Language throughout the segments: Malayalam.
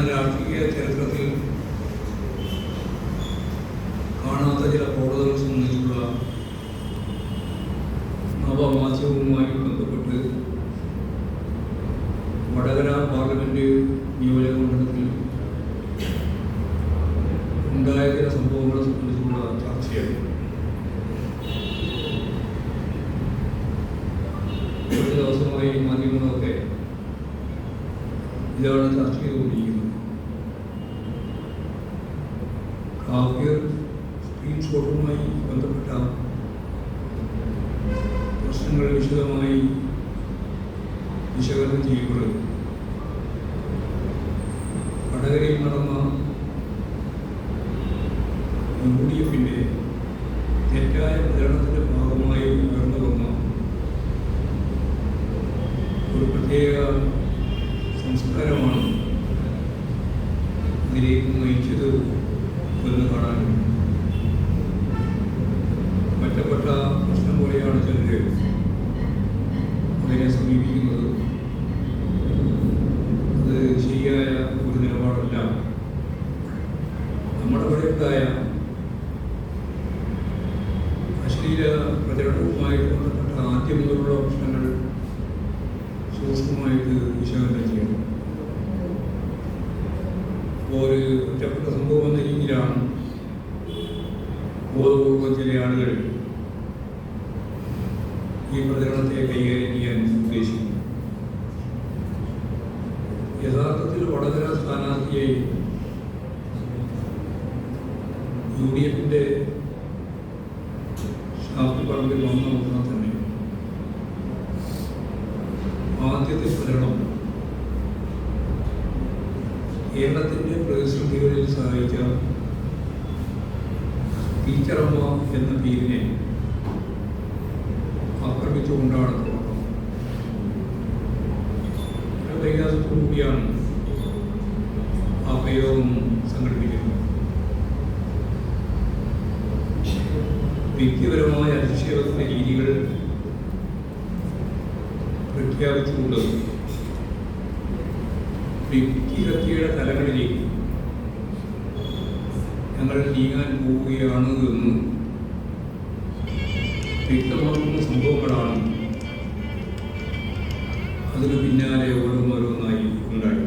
മലയാള രാഷ്ട്രീയ ചരിത്രത്തിൽ കാണാത്ത ചില കോടതികൾ സംബന്ധിച്ചുള്ള നവമാധ്യമവുമായി ബന്ധപ്പെട്ട് വടകര പാർലമെന്റ് നിയോജക മണ്ഡലത്തിൽ ഉണ്ടായ ചില സംഭവങ്ങളെ സംബന്ധിച്ചുള്ള ചർച്ചയാണ് ഒരു ദിവസമായി മാധ്യമങ്ങളൊക്കെ ഇതാണ് ചർച്ച ചെയ്തുകൊണ്ടിരിക്കുന്നത് കാഫിർ സ്ക്രീൻഷോട്ടുമായി ബന്ധപ്പെട്ട പ്രശ്നങ്ങൾ വിശദമായി വിശകലനം ചെയ്യുമ്പോൾ വടകരയിൽ നടന്ന യു ഡി എഫിന്റെ തെറ്റായ പ്രചരണത്തിന്റെ ഭാഗമായി ഉയർന്നു വന്ന ഒരു പ്രത്യേക സംസ്കാരമാണ് അതിലേക്ക് നയിച്ചത് എന്ന് കാണാൻ ഒറ്റപ്പെട്ട പ്രശ്നം പോലെയാണ് ചിലർ അതിനെ സമീപിക്കുന്നത് അത് ശരിയായ ഒരു നിലപാടല്ല നമ്മുടെ ഇവിടെ ഉണ്ടായ അശ്ലീല പ്രചരണവുമായിട്ട് ബന്ധപ്പെട്ട ആദ്യം മുതലുള്ള പ്രശ്നങ്ങൾ സൂക്ഷ്മമായിട്ട് വിശകലനം ചെയ്യണം അപ്പോൾ ഒരു ഒറ്റപ്പെട്ട സംഭവം എന്ന രീതിയിലാണ് ബോധപൂർവം ചില ആളുകൾ ഈ പ്രചരണത്തെ കൈകാര്യം ചെയ്യാൻ ഉദ്ദേശിക്കുന്നു യഥാർത്ഥത്തിൽ വടകര സ്ഥാനാർത്ഥിയായി യു ഡി എഫിന്റെ ഷാഫി പറമ്പിൽ വന്ന ഉടനെ തന്നെ ആദ്യത്തെ പ്രചരണം കേരളത്തിന്റെ പ്രതിസന്ധികളിൽ സഹായിച്ച ടീച്ചറമ്മ എന്ന പേരിനെ പ്രഖ്യാപിച്ചുകൊണ്ട് വ്യക്തിഹത്യയുടെ തലങ്ങളിലേക്ക് ഞങ്ങൾ നീങ്ങാൻ പോവുകയാണ് എന്ന് വ്യക്തമാക്കുന്ന സംഭവങ്ങളാണ് അതിന് പിന്നാലെ ഓരോന്നോരോന്നായി ഉണ്ടായി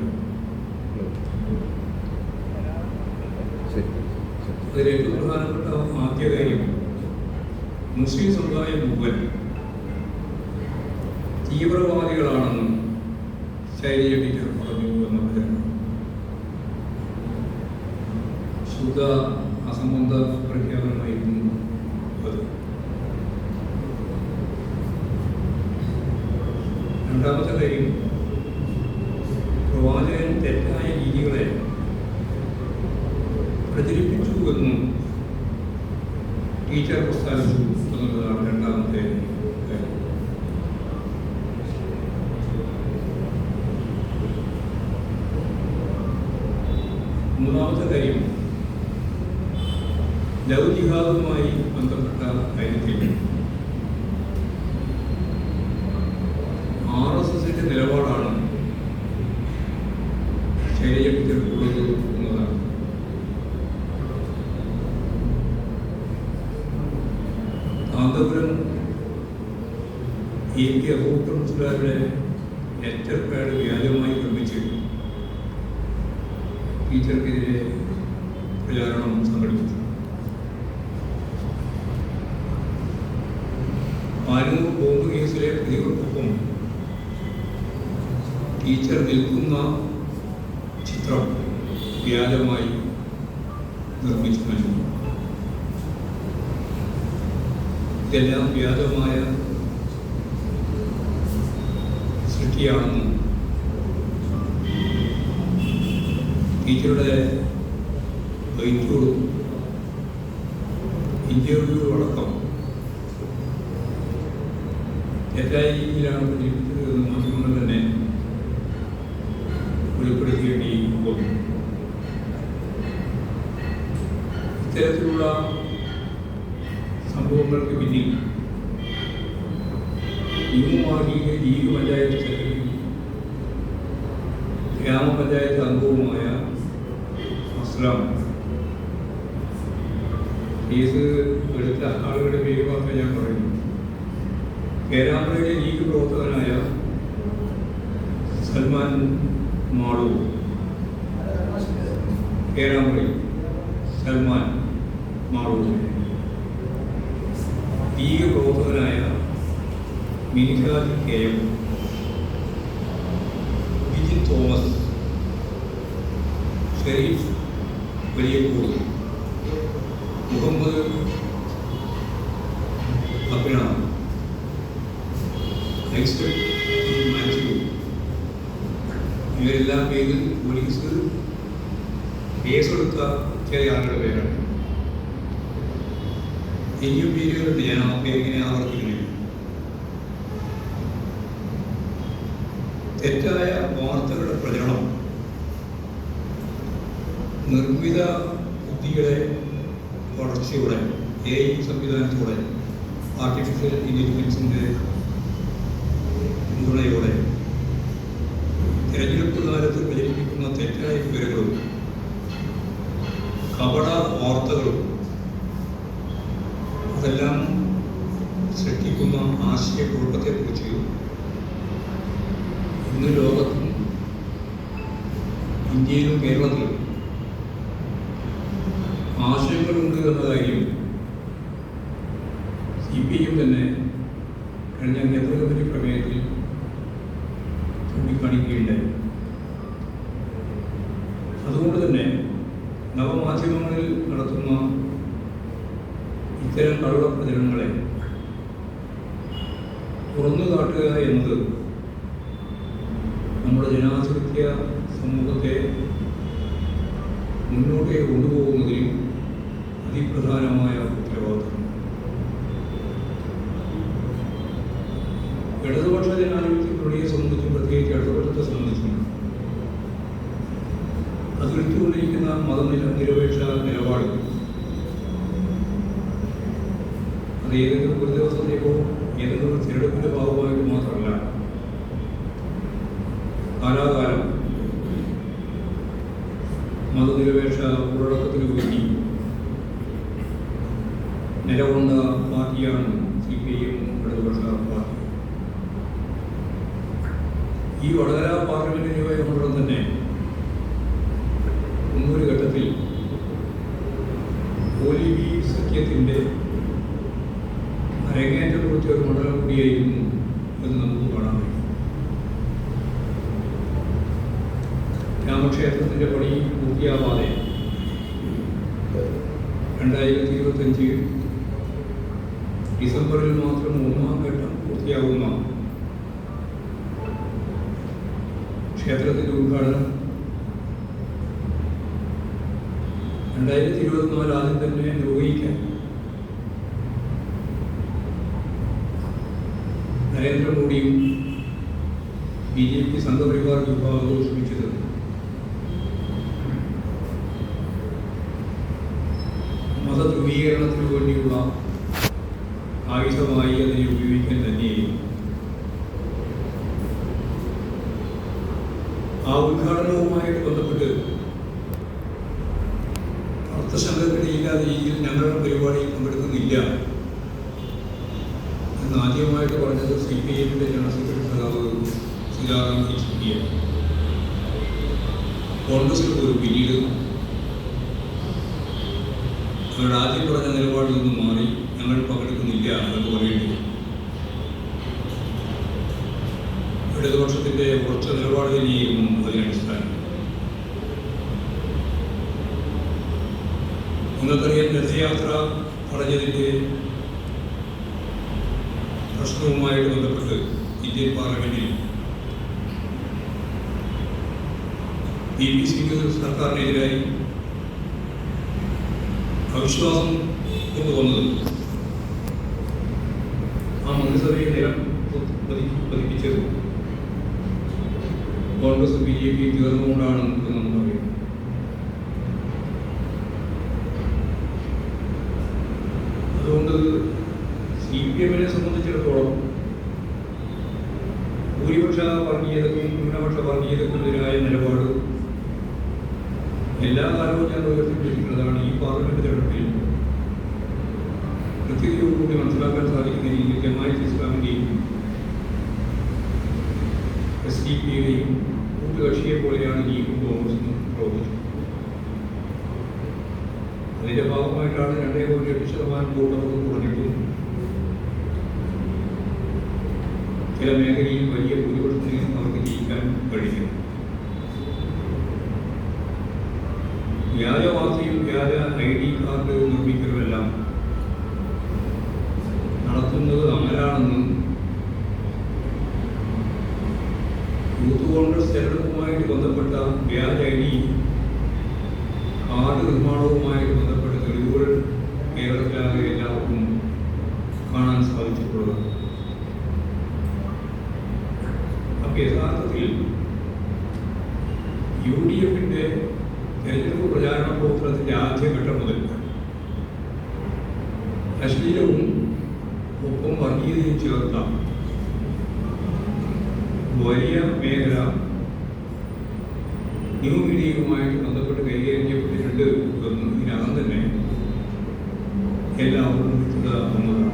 അതിൽ ഏറ്റവും പ്രധാനപ്പെട്ട ആദ്യ കാര്യം മുസ്ലിം സമുദായം മുഴുവൻ തീവ്രവാദികളാണെന്ന് ശൈലജ ടീച്ചർ പറഞ്ഞു എന്ന പ്രചരണം ശുദ്ധ അസംബന്ധ പ്രഖ്യാപനമായിരുന്നു അത് രണ്ടാമത്തെ കാര്യം പ്രവാചകൻ തെറ്റായ രീതികളെ പ്രചരിപ്പിച്ചു എന്നും ടീച്ചർ പ്രസ്താവിച്ചു എന്നുള്ളതാണ് രണ്ടാമത്തെ കാര്യം മൂന്നാമത്തെ കാര്യം ലവ് ബന്ധപ്പെട്ട കാര്യത്തിൽ ആർ എസ് എസിന്റെ നിലപാടാണ് ശൈലജക്കുള്ളത് എന്നതാണ്. കാന്തപുരം എ കെ അബൂബക്കർ മുസ്ലാരുടെ നിൽക്കുന്ന ചിത്രം വ്യാജമായി നിർമ്മിച്ചു നൽകുന്നു ഇതെല്ലാം വ്യാജമായ സൃഷ്ടിയാണെന്നും ടീച്ചറുടെ വൈദ്യുടും ഇന്റർവ്യൂ അടക്കം തെറ്റായ രീതിയിലാണ് പ്രചരിപ്പിച്ചത് എന്ന് മാധ്യമങ്ങൾ തന്നെ വെളിപ്പെടുത്തേണ്ടി വന്നു ഇത്തരത്തിലുള്ള സംഭവങ്ങൾക്ക് പിന്നിൽ യുവമാർഗീയ ലീഗ് പഞ്ചായത്ത് സെക്രട്ടറി ഗ്രാമപഞ്ചായത്ത് അംഗവുമായ അസ്ലാം കേസ് എടുത്ത ആളുകളുടെ പേര് മാത്രമേ ഞാൻ പറയുന്നു കേരളത്തിലെ ലീഗ് പ്രവർത്തകനായ സൽമാൻ മാളു. കേരാമറയിൽ സൽമാൻ. മാളു ലീഗ് പ്രവർത്തകനായ Minishaj K M Viji Thomas Sharif വലിയപ്പൂർ Muhammad Abram Mathew ഇവരെല്ലാം പേരിൽ പോലീസ് കേസെടുത്ത ചില ആളുകളുടെ പേരാണ്. ഇനിയും പേരുകളുണ്ട് ഞാൻ ആ പേരിങ്ങനെ ആവർത്തിക്കുന്നില്ല തെറ്റായ വാർത്തകളുടെ പ്രചരണം നിർമ്മിത ബുദ്ധിയുടെ വളർച്ചയോടെ എ ഐ സംവിധാനത്തോടെ ആർട്ടിഫിഷ്യൽ ഇന്റലിജൻസിന്റെ പിന്തുണയോടെ തിരഞ്ഞെടുപ്പ് കാലത്ത് പ്രചരിപ്പിക്കുന്ന തെറ്റായ വിവരങ്ങളും കപട വാർത്തകളും നമ്മുടെ ജനാധിപത്യ സമൂഹത്തെ മുന്നോട്ട് കൊണ്ടുപോകുന്നതിൽ അതിപ്രധാനമായ ഉത്തരവാദിത്വം. ഇടതുപക്ഷ ജനാധിപത്യത്തിനുള്ളിയെ സംബന്ധിച്ചും പ്രത്യേകിച്ച് ഇടതുപക്ഷത്തെ സംബന്ധിച്ചും അതിർത്തിക്കൊണ്ടിരിക്കുന്ന മതനില നിരപേക്ഷ നിലപാട്. അത് ഏതെങ്കിലും ഒരു ദിവസത്തേക്കോ ഏതെങ്കിലും തിരഞ്ഞെടുപ്പിന്റെ ഭാഗമായിട്ട് മാത്രമല്ല പാർട്ടിയാണ് സി പി ഐ എം ഇടതുപക്ഷ പാർട്ടി ഈ വടകര പാർലമെന്റ് മണ്ഡലം തന്നെ ഒന്നൊരു ഘട്ടത്തിൽ ഓലിവി സഖ്യത്തിന്റെ അരങ്ങേറ്റം കുറിച്ച ഒരു മണ്ഡലം കൂടിയായിരുന്നു എന്ന് നമുക്ക് കാണാൻ കഴിയും. രാമക്ഷേത്രത്തിന്റെ പണി പൂർത്തിയാവാതെ രണ്ടായിരത്തി ഇരുപത്തഞ്ച് ഡിസംബറിൽ മാത്രം മൂന്നാം ഘട്ടം പൂർത്തിയാകുന്ന ക്ഷേത്രത്തിന്റെ ഉദ്ഘാടനം രണ്ടായിരത്തി ഇരുപത്തിനാല് ആദ്യം തന്നെ നിർവഹിക്കാൻ നരേന്ദ്രമോദിയും ബി ജെ പി സംഘപരിവാർ വിഭാഗവും ശ്രമിച്ചത് മതധ്രുവീകരണത്തിന് വേണ്ടിയുള്ള ആയുധമായി അതിനെ ഉപയോഗിക്കാൻ തന്നെയും ആ ഉദ്ഘാടനവുമായിട്ട് ബന്ധപ്പെട്ട് അർത്ഥസംഘടനയില്ലാത്ത രീതിയിൽ ഞങ്ങളുടെ പരിപാടിയിൽ പങ്കെടുക്കുന്നില്ല. എന്ന് ആദ്യമായിട്ട് പറഞ്ഞത് സി പി എമ്മിന്റെ ജനറൽ സെക്രട്ടറി സഖാവ് കോൺഗ്രസിൽ പോലും പിന്നീട് അവരുടെ ആദ്യം പറഞ്ഞ നിലപാടിൽ നിന്ന് മാറി. പങ്കെടുക്കുന്നില്ല എന്നൊക്കെ പറയുന്നു. ഇടതുപക്ഷത്തിന്റെ ഉറച്ച നിലപാട് തന്നെയായിരുന്നു അതിനടിസ്ഥാനം നിങ്ങൾക്കറിയാം രഥയാത്ര തടഞ്ഞതിന്റെ പ്രശ്നവുമായിട്ട് ബന്ധപ്പെട്ട് ഇന്ത്യൻ പാർലമെന്റിൽ ബി പി സിക്ക് സർക്കാരിനെതിരായി അവിശ്വാസം കൊണ്ടുവന്നത് ആ മന്ത്രിസഭയെ നിലം പതി- പതിപ്പിച്ചത് കോൺഗ്രസ് ബി ജെ പി തീർന്നുകൊണ്ടാണ് എന്ന് നമുക്കറിയാം അതുകൊണ്ട് സി പി എമ്മിനെ സംബന്ധിച്ചിടത്തോളം ഭൂരിപക്ഷ വർഗീയതക്കും ന്യൂനപക്ഷ വർഗീയതക്കുമെതിരായ നിലപാട് എല്ലാ കാലവും ഞാൻ ഉയർത്തിപ്പിടിക്കുന്നതാണ് ഈ പാർലമെന്റ് തെരഞ്ഞെടുപ്പിൽ കൃത്യതയോടുകൂടി മനസ്സിലാക്കാൻ സാധിക്കുന്ന രീതിയിൽ ജമാഅത്ത് ഇസ്ലാമിന്റെയും എസ് ഡി പിയുടെയും കൂട്ടുകക്ഷിയെ പോലെയാണ് ലീഗും കോൺഗ്രസും പ്രവർത്തിച്ചത് അതിന്റെ ഭാഗമായിട്ടാണ് രണ്ടേ പോയിന്റ് എട്ട് ശതമാനം വോട്ട് അവർക്ക് കുറഞ്ഞിട്ടും ചില മേഖലയിൽ വലിയ ഭൂരിപക്ഷത്തിന് അവർക്ക് ജയിക്കാൻ വ്യാജവാർത്തയും വ്യാജ ഐ ഡി കാർഡ് നിർമ്മിക്കലുമെല്ലാം നടത്തുന്നത് ആരാണെന്ന് യൂത്ത് കോൺഗ്രസ് തെരഞ്ഞെടുപ്പുമായിട്ട് ബന്ധപ്പെട്ട വ്യാജ ഐ ഡി കാർഡ് നിർമ്മാണവുമായിട്ട് ബന്ധപ്പെട്ട തെളിവുകൾ കേരളത്തിലാകെ എല്ലാവർക്കും കാണാൻ സാധിച്ചിട്ടുള്ളത് അപ്പൊ യഥാർത്ഥത്തിൽ യു ഡി എഫിന്റെ തെരഞ്ഞെടുപ്പ് പ്രചാരണ പ്രവർത്തനത്തിന്റെ ആദ്യഘട്ടം മുതൽ അശ്ലീലവും ഒപ്പം വർഗീയതയും ചേർത്ത വലിയ മേഖല ന്യൂ മീഡിയയുമായിട്ട് ബന്ധപ്പെട്ട് കൈകാര്യം ചെയ്യപ്പെട്ടിട്ടുണ്ട് എന്ന് ഇതിനകം തന്നെ വന്നതാണ്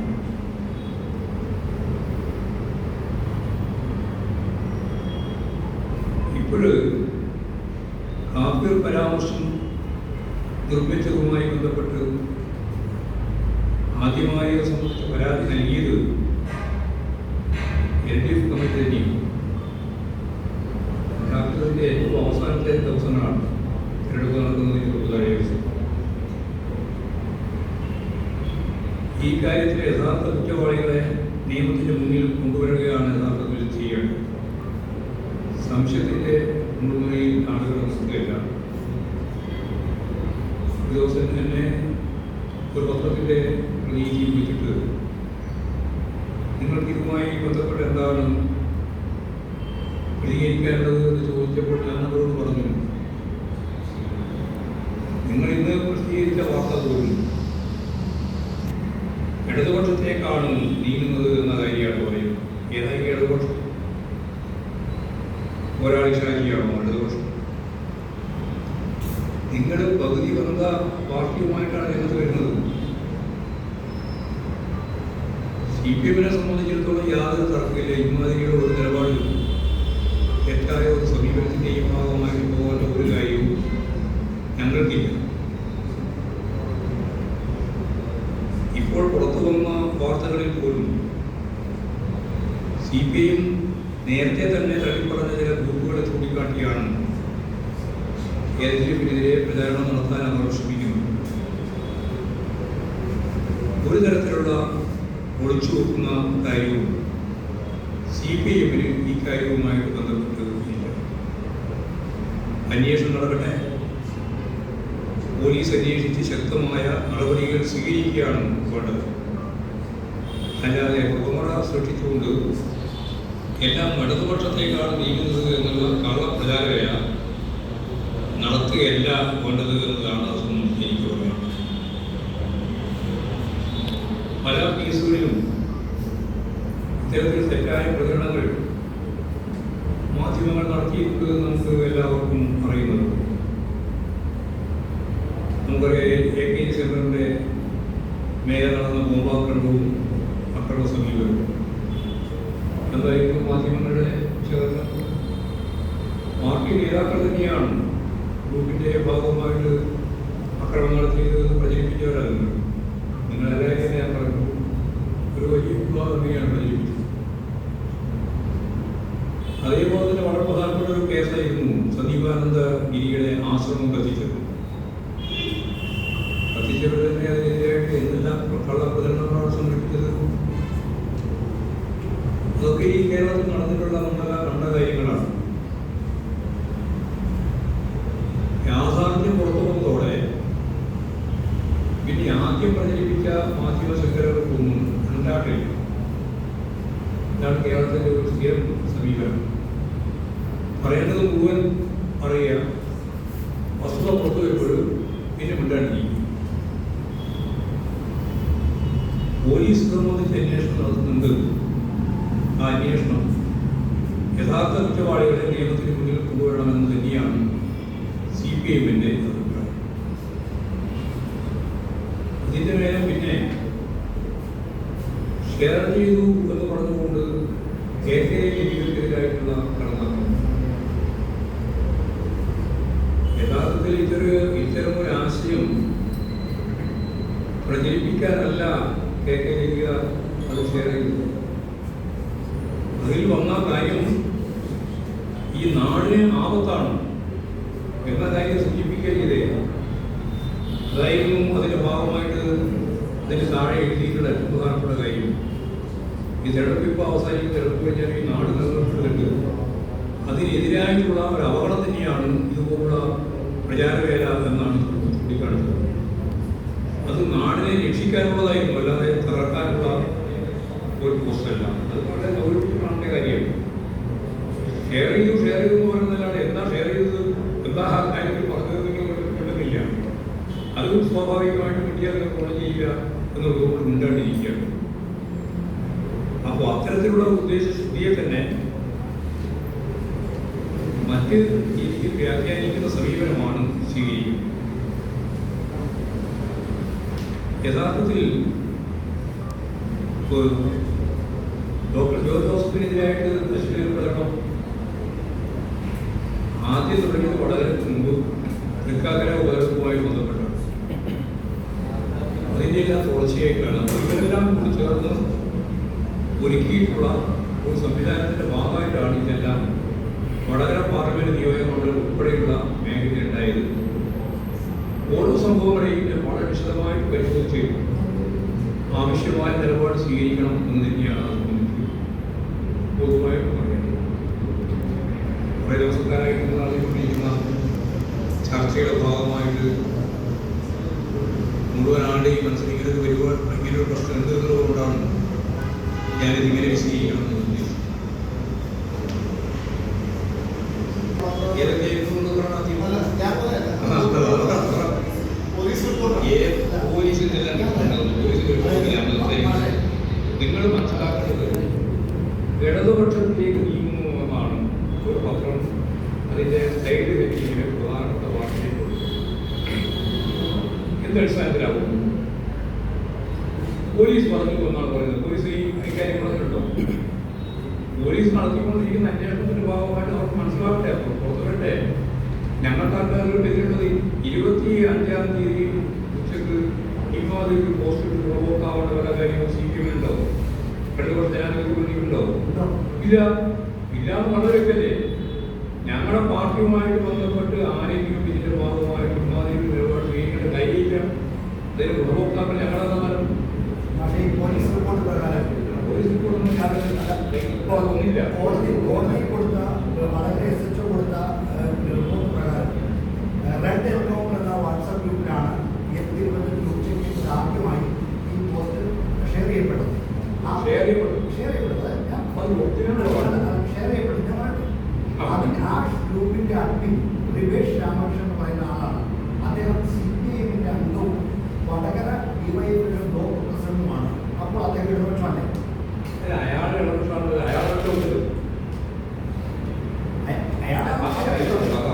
ഇപ്പോഴ് കാഫിർ പരാമർശം നിർമ്മിച്ചതുമായി ബന്ധപ്പെട്ട് ആദ്യമായി അത് സംബന്ധിച്ച് പരാതി നൽകിയത് എൽ ഡി എഫ് കമ്മിറ്റി തന്നെയാണ് യഥാർത്ഥത്തിന്റെ ഏറ്റവും അവസാനത്തെ ദിവസങ്ങളാണ് തിരഞ്ഞെടുപ്പ് നടക്കുന്നതിന് തൊട്ട് താഴെ ദിവസം ഈ കാര്യത്തിൽ യഥാർത്ഥ കുറ്റവാളികളെ നിയമത്തിന്റെ മുന്നിൽ കൊണ്ടുവരികയാണ് യഥാർത്ഥത്തിൽ ചെയ്യേണ്ടത് സംശയത്തിന്റെ മുഴുവനയിൽ ആളുകൾ നിർത്തുകയില്ല ഒരു ദിവസം തന്നെ ഒരു പത്രത്തിന്റെ പ്രതിനിധി വിളിച്ചിട്ട് നിങ്ങൾക്ക് ഇതുമായി ബന്ധപ്പെട്ട് എന്താണ് പ്രതികരിക്കേണ്ടത് എന്ന് ചോദിച്ചപ്പോൾ ഞാൻ അവരോട് പറഞ്ഞു നിങ്ങൾ ഇന്ന് പ്രസിദ്ധീകരിച്ച വാർത്ത പോലും ഇടതുപക്ഷത്തേക്കാണ് നീങ്ങുന്നത് എന്ന കാര്യമാണ് പറയുന്നത് ഏതായി ഇടതുപക്ഷം ഒരാളി ഷാജിയാണോ ഇടതുപക്ഷം നിങ്ങൾ പകുതി ബന്ധ പാർട്ടിയുമായിട്ടാണ് രംഗത്ത് വരുന്നത് സി പി എമ്മിനെ സംബന്ധിച്ചിടത്തോളം യാതൊരു തർക്കമില്ല ഇമാതിരിയുടെ ഒരു നിലപാടിൽ തെറ്റായ ഒരു സമീപനത്തിന്റെയും ഭാഗമായി പോകേണ്ട ഒരു കാര്യവും ഞങ്ങൾക്കില്ല ഇപ്പോൾ പുറത്തു വന്ന വാർത്തകളിൽ പോലും സി പി ഐ നേരത്തെ തന്നെ തള്ളിപ്പറഞ്ഞ ചില ഗ്രൂപ്പുകളെ ചൂണ്ടിക്കാട്ടിയാണ് എതിരെതിരെ പ്രചാരണം നടത്താൻ അവർ ശ്രമിക്കുന്നത് ഒരു തരത്തിലുള്ള ഒളിച്ചു വെക്കുന്ന കാര്യവും സി പി എമ്മിന് ഈ കാര്യവുമായിട്ട് ബന്ധപ്പെട്ട് ഇല്ല. അന്വേഷണം നടക്കട്ടെ. പോലീസ് അന്വേഷിച്ച് ശക്തമായ നടപടികൾ സ്വീകരിക്കുകയാണ് വേണ്ടത്. അല്ലാതെ പുകമറ സൃഷ്ടിച്ചുകൊണ്ട് എല്ലാം ഇടതുപക്ഷത്തേക്കാണ് നീങ്ങുന്നത് എന്നുള്ള കള്ളപ്രചാരവേല നടത്തുകയല്ല വേണ്ടത് എന്നതാണ് പല കേസുകളിലും ഇത്തരത്തിൽ തെറ്റായ പ്രചരണങ്ങൾ മാധ്യമങ്ങൾ നടത്തിയിട്ടുണ്ട് നമുക്ക് എല്ലാവർക്കും അറിയുന്നത്. നമുക്കറിയാം എ കെ ഡിസംബറിന്റെ മേലെ നടന്ന ബോംബാക്രമണവും അക്രമ സമീപനവും. എന്തായിരുന്നു മാധ്യമങ്ങളുടെ വിശകലനം? പാർട്ടി നേതാക്കൾ തന്നെയാണ് ഭാഗമായിട്ട് അക്രമം നടത്തിയത് പ്രചരിപ്പിച്ചവരാണ് നിങ്ങളെല്ലാവരും ഞാൻ ഒരു വലിയ വിഭാഗം തന്നെയാണ് പ്രചരിപ്പിച്ചത് അതേപോലെ വളരെ പ്രധാനപ്പെട്ട ഒരു കേസായിരുന്നു സന്ദീപാനന്ദ ഗിരിയുടെ ആശ്രമം കത്തിച്ചത് കത്തിച്ചവർ തന്നെ അതിനെതിരായിട്ട് എന്തെല്ലാം കള്ളപ്രചരണങ്ങളാണ് അതൊക്കെ ഈ കേരളത്തിൽ നടന്നിട്ടുള്ള പോലീസ് സംബന്ധിച്ച് അന്വേഷണം നടത്തുന്നുണ്ട്. ആ അന്വേഷണം യഥാർത്ഥ കുറ്റവാളികളെ നിയമത്തിന് മുന്നിൽ കൊണ്ടുവരണമെന്ന് തന്നെയാണ് സി പി എമ്മിന്റെ അഭിപ്രായം. ഇതിന്റെ മേലെ പിന്നെ ഷെയർ ചെയ്തു എന്ന് പറഞ്ഞുകൊണ്ട് കെ കെ ലീഗിനെതിരായിട്ടുള്ള കടന്നാക്രമണം യഥാർത്ഥത്തിൽ ഇതൊരു ഇത്തരം ഒരു ആശയം പ്രചരിപ്പിക്കാനല്ല കെ കെ ലീഗ അത് ഷെയർ ചെയ്തത് അതിൽ വന്ന കാര്യം ഈ നാടിന് ആപത്താണ് എന്ന കാര്യം സൂചിപ്പിക്കുക ചെയ്തേ അതായിരുന്നു അതിന്റെ ഭാഗമായിട്ട് അതിന് താഴെ എഴുതിയിട്ടുള്ള ഏറ്റവും പ്രധാനപ്പെട്ട കാര്യം ഈ തെരഞ്ഞെടുപ്പ് ഇപ്പോൾ അവസാനിക്കും തെരഞ്ഞെടുപ്പ് കഴിഞ്ഞാൽ ഈ നാട് നിലനിർത്തുന്നുണ്ട് അതിനെതിരായിട്ടുള്ള ഒരു അപകടം തന്നെയാണ് ഇതുപോലുള്ള പ്രചാരവേല എന്നാണ് ചൂണ്ടിക്കാണിച്ചത് അത് നാടിനെ രക്ഷിക്കാനുള്ളതായിരുന്നു അല്ലാതെ തകർക്കാനുള്ള ഒരു പോസ്റ്റല്ല. അത് വളരെ ഗൗരവത്തിൽ കാണേണ്ട കാര്യമാണ്. ഷെയർ ചെയ്തു ഷെയർ ചെയ്തു എന്ന് പറയുന്നതല്ലാണ്ട് എന്താ ഷെയർ ചെയ്തത്? എന്താ കാര്യത്തിൽ പറഞ്ഞത് കിട്ടുന്നില്ല അതും സ്വാഭാവികമായിട്ടും മീഡിയ ഫോളോ ചെയ്യുക എന്നുള്ളതുകൊണ്ട് മുണ്ടാണ്ടിരിക്കുകയാണ് അപ്പോൾ അത്തരത്തിലുള്ള ഉദ്ദേശ ശുദ്ധിയെ തന്നെ മറ്റ് രീതിയിൽ വ്യാഖ്യാനിക്കുന്ന സമീപനമാണ് സ്വീകരിക്കുന്നത് യഥാർത്ഥത്തിൽ ഡോക്ടർ ജോർജ് ജോസഫിനെതിരായിട്ട് പ്രകടനം ആദ്യം തുടങ്ങിയത് വളരെ മുമ്പ് തൃക്കാക്കര ഉപകരണവുമായി ബന്ധപ്പെട്ടാണ് അതിന്റെ എല്ലാം തുടർച്ചയായിട്ടാണ്. ഇവരെല്ലാം കൂടി ചേർന്ന് ഒരുക്കിയിട്ടുള്ള ഒരു സംവിധാനത്തിന്റെ ഭാഗമായിട്ടാണ് ഇതെല്ലാം വടകര പാർലമെന്റ് നിയോജകമണ്ഡലം ഉൾപ്പെടെയുള്ള മേഖല ഉണ്ടായിരുന്നു ഓരോ സംഭവങ്ങളെയും ഞാൻ വളരെ വിശദമായി പരിശോധിച്ച് ആവശ്യമായ നിലപാട് സ്വീകരിക്കണം എന്ന് തന്നെയാണ് പറയുന്നത് കുറേ ദിവസക്കാരായിട്ട് നടന്നുകൊണ്ടിരിക്കുന്ന ചർച്ചയുടെ ഭാഗമായിട്ട് മുഴുവൻ ആളുടെയും മനസ്സിൽ ഇങ്ങനെ ഒരു പരിപാടി ഇങ്ങനെ ഒരു പ്രശ്നം ഉണ്ട് ഞാനിതിങ്ങനെ വിശദീകരിക്കണം എന്ന് ഉദ്ദേശിച്ചത് ഏതൊക്കെ ആയിരുന്നു എന്ന് പറഞ്ഞാൽ അല്ല, ആദ്യം? ഞാൻ പറയാം. ആ, അതാ, അതാ, അതാ. പോലീസ് റിപ്പോർട്ട് ഏത് പോലീസിൽ നിന്നെല്ലാം കിട്ടുന്നത് പോലീസിൽ ഒരു ചോദ്യം നമ്മൾ നിങ്ങൾ മനസ്സിലാക്കേണ്ടത് ഇടതുപക്ഷത്തിലേക്ക് നീങ്ങുന്നു എന്നാണ് ഒരു പത്രം അതിന്റെ സൈഡ് വെച്ചിങ്ങനെ പ്രധാനപ്പെട്ട വാർത്തയിൽ എന്തടിസ്ഥാനത്തിലാവും പോലീസ് പറഞ്ഞു പറയുന്നത്. പോലീസ് ഈ ഇക്കാര്യം പറഞ്ഞിട്ടുണ്ടോ? പോലീസ് നടത്തിക്കൊണ്ടിരിക്കുന്ന അന്വേഷണത്തിന്റെ ഭാഗമായിട്ട് അവർക്ക് മനസ്സിലാവട്ടെ. അപ്പോൾ പുറത്തു വരട്ടെ. എതിരുള്ളത് ഇരുപത്തി അഞ്ചാം തീയതി ഉച്ചയ്ക്ക് ഇമാതിരി പോസ്റ്റ് ഇട്ട് പുറമ്പോക്കാവേണ്ട പല കാര്യങ്ങളും സി പി ഇടതുപക്ഷ ജനാധിപത്യ മുന്നണിയുണ്ടോ ഇല്ല. എന്ന് ഞങ്ങളുടെ പാർട്ടിയുമായിട്ട് ബന്ധപ്പെട്ട് ആരെങ്കിലും ഇതിന്റെ ഭാഗമായിട്ട് ഇമാതിരി നിലപാട് സ്വീകരിക്കേണ്ട കാര്യമില്ല അതിന് ഉപഭോക്താക്കൾ ഞങ്ങളുടെ കാലം പക്ഷേ ഈ പോലീസ് റിപ്പോർട്ട് പ്രകാരം പോലീസ് റിപ്പോർട്ടൊന്നും ഇപ്പോൾ അതൊന്നുമില്ല കോടതി കോടതി കൊടുത്ത വളരെ എസ് കൊടുത്ത റിപ്പോർട്ട് പ്രകാരം റെഡ് എൻകൗണ്ടർ എന്ന വാട്സാപ്പ് ഗ്രൂപ്പിലാണ് ഇരുപത്തഞ്ച് ഉച്ചയ്ക്ക് ആദ്യമായി ഈ പോസ്റ്റ് ഷെയർ ചെയ്യപ്പെട്ടത് ഷെയർ ചെയ്യപ്പെട്ടു. ഷെയർ ചെയ്യപ്പെട്ടത് ഷെയർ ചെയ്യപ്പെട്ടു ഞാൻ പറയട്ടെ. ആ. അതിന് ആ ഗ്രൂപ്പിന്റെ അഡ്മിൻ റിവേഷ് രാമകൃഷ്ണൻ എന്ന് പറയുന്ന ആളാണ് അദ്ദേഹം സി പി എമ്മിന്റെ അംഗവും വടകര ഡിവൈഎഫിന്റെ ബ്ലോക്ക് പ്രസിഡന്റുമാണ് അപ്പോൾ അദ്ദേഹം ഇടപെട്ടേ അയാളുടെ ഇടപെട്ടാണ് അയാളുടെ ഉണ്ട് അയാളെ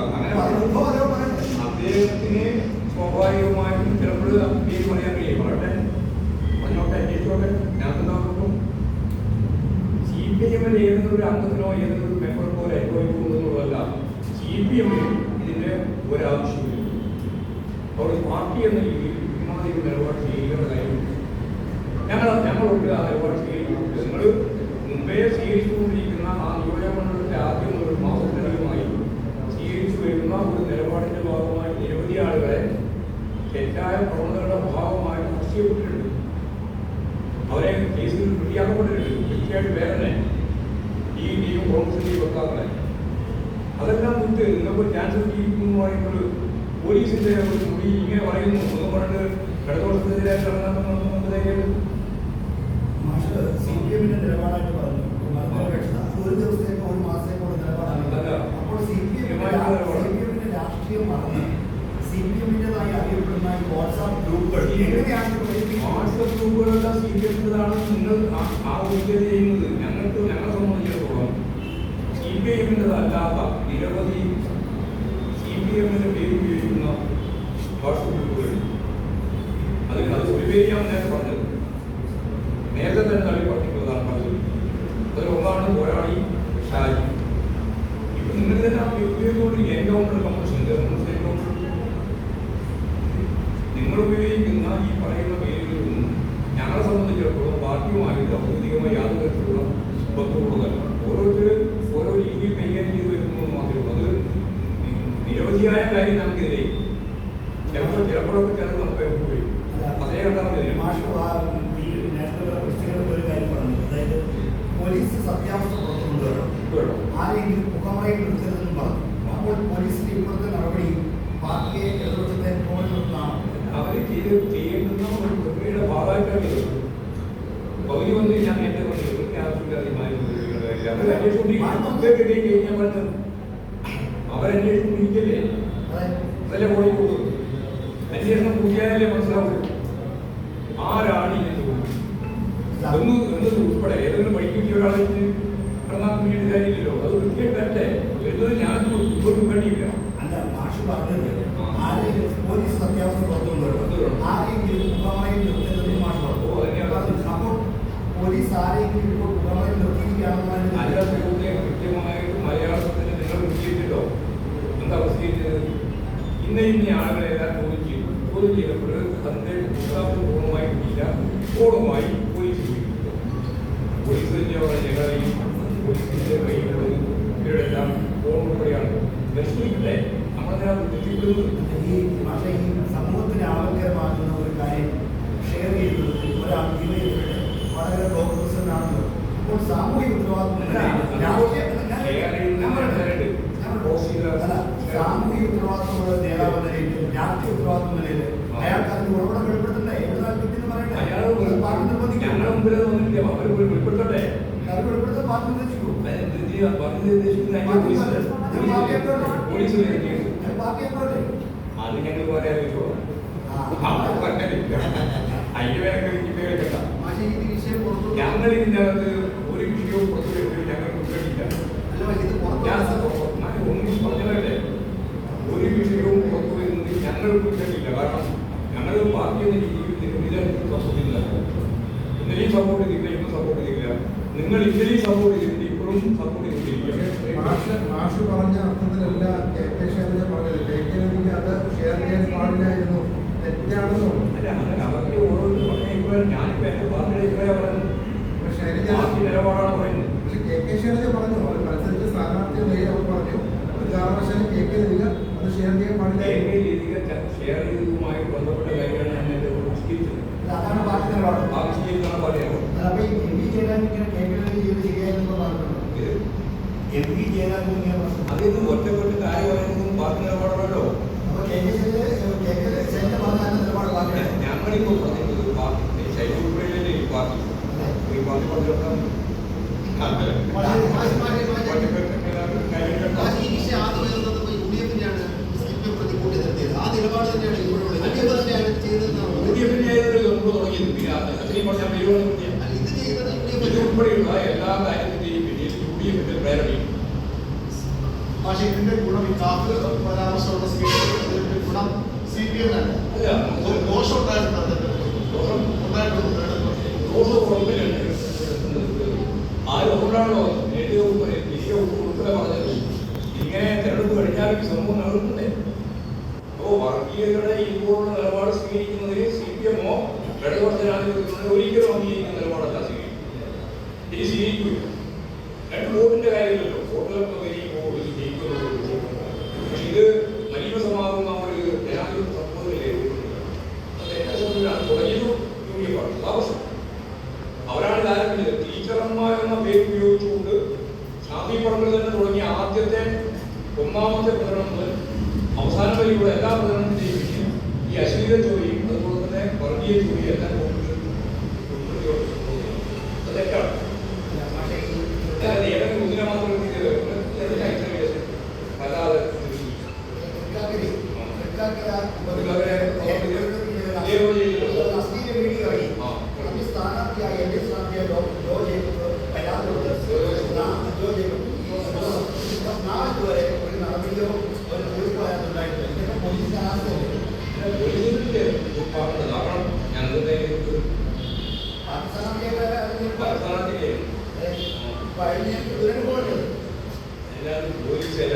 അങ്ങനെ അതിനുമ്പോ അദ്ദേഹം പറയട്ടെ. അദ്ദേഹത്തിന് സ്വാഭാവികമായിട്ടും ചിലപ്പോൾ പേര് പറയാൻ കഴിയും പറയട്ടെ പറഞ്ഞോട്ടെ അന്വേഷിച്ചോട്ടെ ഞാൻ നോക്കുമ്പോൾ സി പി എമ്മിൽ ഏതെങ്കിലും ഒരു അംഗത്തിനോ ഏതെങ്കിലും ഒരു മെമ്പർക്കോ ഒരു അനുഭവിക്കുന്നതല്ല സി പി എമ്മിന് ഇതിന്റെ ഒരാവശ്യമില്ല അവർ പാർട്ടി എന്ന രീതിയിൽ ഇമാതിരി നിലപാട് സ്വീകരിക്കേണ്ട കാര്യമില്ല ഞങ്ങൾ ഞങ്ങളുണ്ട് ആ നിലപാട് സ്വീകരിക്കുന്നുണ്ട് നിങ്ങൾ മുമ്പേ സ്വീകരിച്ചുകൊണ്ടിരിക്കുന്ന ആ നിയോജകമണ്ഡലത്തെ ആദ്യം ഒരു മാസത്തിനകമായി സ്വീകരിച്ചു വരുന്ന ഒരു നിലപാടിന്റെ ഭാഗമായി നിരവധി ആളുകളെ തെറ്റായ പ്രവർത്തനങ്ങളുടെ ഭാഗമായി അറസ്റ്റ് ചെയ്യപ്പെട്ടിട്ടുണ്ട് അവരെ കേസിൽ പ്രതിയാക്കപ്പെട്ടിട്ടുണ്ട് തീർച്ചയായിട്ടും വേറെ ഈ ടീം കോൺഗ്രസിന്റെയും വക്താക്കളെ. അതെല്ലാം വിട്ട് നിങ്ങൾക്ക് ക്യാൻസർ ചെയ്യുന്നു എന്ന് പറയുമ്പോൾ പോലീസിന്റെ ഒരു മുടി ഇങ്ങനെ പറയുന്നു. എന്ന് പറഞ്ഞിട്ട് ഇടതുപക്ഷത്തിനെതിരെ ഒരു ദിവസത്തേക്കോ ഒരു മാസത്തേക്കോ നിലപാടാണ്. അപ്പോൾ സി പി. എമ്മിന്റെ രാഷ്ട്രീയം മറന്ന്. സി പി അറിയപ്പെടുന്ന ഈ വാട്സാപ്പ് ഗ്രൂപ്പുകൾ എങ്ങനെയാണ് വാട്സാപ്പ് പ്രചരിപ്പിക്കുന്നത്? സി പി സ്വീകരിച്ചതാണ് നിങ്ങൾ ആ- ആ ഒരിക്കൽ ചെയ്യുന്നത് ഞങ്ങൾക്ക് ഞങ്ങളെ സംബന്ധിച്ചിടത്തോളം സി പി എമ്മിന്റെതല്ലാത്ത നിരവധി സി പി എമ്മിന്റെ പേര് ഉപയോഗിക്കുന്ന വാട്സാപ്പ് ഗ്രൂപ്പുകൾ അതിൽ അത് സുലിവേരിയാണ് ഞാൻ പറഞ്ഞത് നേരത്തെ തന്നെ തള്ളി പറഞ്ഞിട്ടുള്ളതാണ് പറഞ്ഞത് അതിലൊന്നാണ് പോരാളി ഷാജി. ഇപ്പം നിങ്ങൾ തന്നെ ഉപയോഗിച്ചുകൊണ്ടിരിക്കുക എൻകൗണ്ടർ കമ്മീഷൻ കമ്മീഷൻ എൻകൗണ്ടർ നിങ്ങൾ ഉപയോഗിക്കുന്ന ഈ പറയുന്ന പേരുകളൊന്നും ഞങ്ങളെ സംബന്ധിച്ചിടത്തോളം പാർട്ടിയുമായിട്ട് ഔദ്യോഗികമായി യാതൊരു തരത്തിലുള്ള ബന്ധമുള്ളതല്ല ഓരോരുത്തർ ഓരോ രീതിയിൽ കൈകാര്യം ചെയ്ത് വരുന്നത് മാത്രമേ ഉള്ളൂ അത് നി- നിരവധിയായ കാര്യം നമുക്കെതിരെ ചിലപ്പോൾ ചിലപ്പോഴൊക്കെ ചിലത് നമുക്ക് പോയി അതേ കണ്ടാൽ മതി മാഷ് ആ ഈ നാഷണൽ പുസ്തകത്തിൽ ഒരു കാര്യം പറഞ്ഞു അതായത് പോലീസ് സത്യാവസ്ഥ പുറത്തു കൊണ്ടുവരണം വേണം. ആരെങ്കിലും മുഖമായി നിർത്തരുതെന്നും പറഞ്ഞു അപ്പോൾ പോലീസിന്റെ ഇപ്പോഴത്തെ നടപടി പാർട്ടിയെ ഇടതുപക്ഷത്തെ മുകളിൽ നിർത്താം അവർ ചെയ്ത് ചെയ്യുന്ന ഒരു പ്രക്രിയയുടെ ഭാഗമായിട്ടാണ് ചെയ്തത് പകുതി വന്ന് ഞാൻ നേരത്തെ പറഞ്ഞു ഇവർക്ക് ആവശ്യമില്ലാതെ അവരന്വേഷിച്ചിരിക്കല്ലേ അതല്ലേ പോയി പോകുന്നത് അന്വേഷണം കൂടിയാലേ മനസ്സിലാവുള്ളൂ ആരാണ് ഇതിന് ഒന്ന് എന്നത് ഉൾപ്പെടെ ഏതെങ്കിലും പഠിക്കുന്ന ഒരാളെ കിടന്നാൽ പിന്നീട് കാര്യമില്ലല്ലോ അത് വൃത്തിയായിട്ടല്ലേ എന്നത് ഞാൻ ഇപ്പോഴും വേണ്ടിയില്ല അല്ല മാഷ് പറഞ്ഞത് ആരെങ്കിലും പോലീസ് സത്യാവസ്ഥ പുറത്തു കൊണ്ടുവരണം. ആരെങ്കിലും മുഖമായി നിർത്തരുതെന്നും മാഷ് പറഞ്ഞു. അപ്പോൾ പോലീസ് ആരെങ്കിലും ഇപ്പോൾ മുഖമായി അതിനകത്ത് കൃത്യമായിട്ട് മലയാളത്തിൽ നിങ്ങൾ വിജയിച്ചിട്ടോ എന്താ പ്രസിദ്ധീകരിച്ചത് ഇന്ന ഇന്ന ആളുകളെല്ലാം ചോദിച്ചു ചോദ്യം ചെയ്തപ്പോൾ അതിന്റെ പുസ്തകം പൂർണമായി കിട്ടിയില്ല. പൂർണമായി പോലീസ് ഉപയോഗിച്ചു പോലീസിന്റെ ഞങ്ങളെയും പോലീസിന്റെ കൈകളും ഇവരെല്ലാം ഫോൺ ഉൾപ്പെടെയാണ് പരിശോധിക്കട്ടെ നമ്മളതിനകത്ത് തെറ്റിപ്പെടുന്നത് ഈ പക്ഷേ ഈ സമൂഹത്തിന് ആവശ്യമാകുന്ന ഒരു കാര്യം ഷെയർ ചെയ്യുന്നത് ഒരാൾ വളരെ വളരെ ആണല്ലോ അപ്പോൾ സാമൂഹിക ഉത്തരവാദിത്വം എന്ന നിലയിൽ രാഷ്ട്രീയ- ഞാൻ- ഷെയർ ചെയ്യുന്ന ഞാൻ പറയട്ടെ. ആൾക്കാരുണ്ട്. ഞാൻ പറയട്ടെ. ക്രോസ് ചെയ്ത അല്ല, സാമൂഹിക ഉത്തരവാദിത്വമുള്ള നേതാവ് എന്ന നിലയിൽ രാഷ്ട്രീയ ഉത്തരവാദിത്വം എന്ന നിലയിൽ അയാൾക്ക് അതിന്റെ ഉറവിടം വെളിപ്പെടുത്തണ്ടേ എഴുതാൻ കിട്ടിയെന്ന് പറയട്ടെ അയാൾ അത് പാർട്ടി നിർബന്ധിക്കും ഞങ്ങളുടെ മുമ്പിൽ അത് വന്നില്ല അവർ വെളിപ്പെടുത്തട്ടെ അത് വെളിപ്പെടുത്താൻ പാർട്ടി നിർദ്ദേശിക്കും പോലീസ് അത് പാർട്ടി അപ്പോഴേ അത് ഞങ്ങൾ പറയാൻ പറ്റുമോ അതിന്റെ പേരെ കേട്ട പക്ഷേ ഈ വിഷയം പുറത്തു ഞങ്ങൾ ഇതിന്റെ അകത്ത് ഒരു വിഷയവും പുറത്തു വരുന്നത് ഞങ്ങൾ ഉൾപ്പെടില്ല അല്ല പക്ഷേ ഇത് ഞാൻ പുറത്തു ഞാൻ ഒന്നും പറഞ്ഞതല്ലേ ഒരു വിഷയവും പുറത്തു വരുന്നത് ഞങ്ങൾ ഉൾപ്പെടില്ല കാരണം ഞങ്ങൾ പാർട്ടി എന്ന രീതിയിൽ ഇതിനെ സപ്പോർട്ട് ചെയ്തില്ല ഇന്നലെയും സപ്പോർട്ട് ചെയ്തില്ല ഇന്നും സപ്പോർട്ട് ചെയ്തില്ല നിങ്ങൾ ഇന്നലെയും സപ്പോർട്ട് ചെയ്തിട്ട് ഇപ്പോഴും സപ്പോർട്ട് ചെയ്തിട്ടില്ല മാഷ് മാഷ് പറഞ്ഞ അർത്ഥത്തിലല്ല കെ കെ ശൈലജ പറഞ്ഞത് കെ കെ രവിക്ക് അത് ഷെയർ ചെയ്യാൻ പാടില്ലായിരുന്നു തെറ്റാണെന്ന് തോന്നുന്നു അല്ല അങ്ങനെ അവർക്ക് ഓരോരുത്തർ പറഞ്ഞ ഇപ്പോഴും ഞാനിപ്പോ എന്റെ പാർട്ടിയുടെ ഇപ്പോഴാണ് പറയുന്നത് പക്ഷേ പക്ഷെ കെ കെ ശൈലജ പറഞ്ഞു. അവർ മത്സരിച്ച സ്ഥാനാർത്ഥി നിലയിൽ അവർ പറഞ്ഞു. ഒരു കാരണവശാലും കെ കെ രവിക അത് ഷെയർ ചെയ്യാൻ പാടില്ലായിരുന്നു വിശദീകരിച്ചത് അതാണ് പാർട്ടി നിലപാട്. പറയുന്നത് അപ്പൊ എം പി ജയരാജൻ ഇങ്ങനെ കേൾക്കുന്നത് ചെയ്ത് ശരിയായിരുന്നു പറഞ്ഞിട്ടുണ്ട്? ഇത് എം പി ജയരാജൻ ഇങ്ങനെ പ്രശ്നം അതിന്ന് ഒറ്റപ്പെട്ട് കാര്യം പറയുന്നതും പാർട്ടി നിലപാടാണല്ലോ അപ്പൊ K K Shailaja K K Shailaja പറഞ്ഞ നിലപാട് പാർട്ടിയാണ് ഞങ്ങളിപ്പോ പറഞ്ഞത് പാർട്ടി ശൈലി ഉൾപ്പെടെയല്ലേ ഈ പാർട്ടി ഈ പാർട്ടി പറഞ്ഞിടത്താൽ മാഷ് ഈ വിഷയം ആദ്യം ഉയർന്നത് യു ഡി എഫിന്റെയാണ് സി പി എം പ്രതികൂട്ടി നിർത്തിയത് ആ നിലപാട് തന്നെയാണ് ഇപ്പോഴുള്ളത് യു ഡി എഫ് തന്നെയാണ് ചെയ്തതെന്നാണ് യു ഡി എഫിന്റെ ആയതൊരു മുമ്പ് തുടങ്ങിയത് പിന്നെ അത്രയും പറഞ്ഞാൽ പരിപാടി അല്ല, ഇത് ചെയ്യുന്നത് യു ഡി ഇത് എഫ് എല്ലാ കാര്യത്തിന്റെയും പിന്നിൽ യു ഡി എഫിന്റെ പ്രേരണയും പക്ഷേ ഇതിന്റെ ഗുണം ഈ കാപ്പ് പരാമർശമുള്ള ഗുണം സി പി എം അല്ല. ദോഷം? ഉണ്ടായിട്ടുണ്ട് ദോഷം ഉണ്ടായിട്ടുണ്ട് അതുകൊണ്ടാണല്ലോ ഏറ്റവും വലിയ ഉൾപ്പെടെ പറഞ്ഞത്. ഇങ്ങനെ തെരഞ്ഞെടുപ്പ് കഴിഞ്ഞാൽ ഈ സംഭവം നടക്കുന്നുണ്ടേ. അപ്പോ വർഗീയതയുടെ നിലപാട് സ്വീകരിക്കുന്നതിന് സി പി എമ്മോ ഇടതുപക്ഷ ജനാധിപത്യത്തിനോ ഒരിക്കലും നിലപാടല്ല ഇനി സ്വീകരിക്കില്ല രണ്ട് വോട്ടിന്റെ കാര്യമില്ലല്ലോ വോട്ടുകൾക്ക് വലിയ വോട്ട് ജയിക്കുന്നു ഇത് മലിനസമാകുന്ന ഒരു ജനാധിപത്യ അവരാണ് ഇത് ടീച്ചർമാർ എന്ന പേര് ഉപയോഗിച്ചുകൊണ്ട് ഷാഫി പറമ്പിൽ തന്നെ തുടങ്ങിയ ആദ്യത്തെ ഒന്നാമത്തെ പ്രകടനം മുതൽ അവസാനം വരെയുള്ള എല്ലാ പ്രകടനത്തിന്റെയും ഈ അശ്ലീല ജോലിയും അതുപോലെ തന്നെ വർഗീയ ജോലിയും എല്ലാം കൊണ്ട് ഉൾപ്പെടുത്തിയുള്ള അത് തെറ്റാണ് പക്ഷേ ഈ അല്ലാതെ ഏതെങ്കിലും ഒന്നിനെ മാത്രം എടുത്തിട്ട് എന്തിനാ ഇത്ര കേസ്? അല്ലാതെ തൃക്കാക്കരെ തൃക്കാക്കര തൃക്കാക്കര ഒരു അശ്ലീല വീഡിയോ ആയി ആ. അതിൽ സ്ഥാനാർത്ഥിയായ എന്റെ സ്ഥാനാർത്ഥിയായ ജോ ജോ ജേക്കബ് പരാതി കൊടുത്ത് ജോ ജേക്കബ് അയാൾ ഷെയർ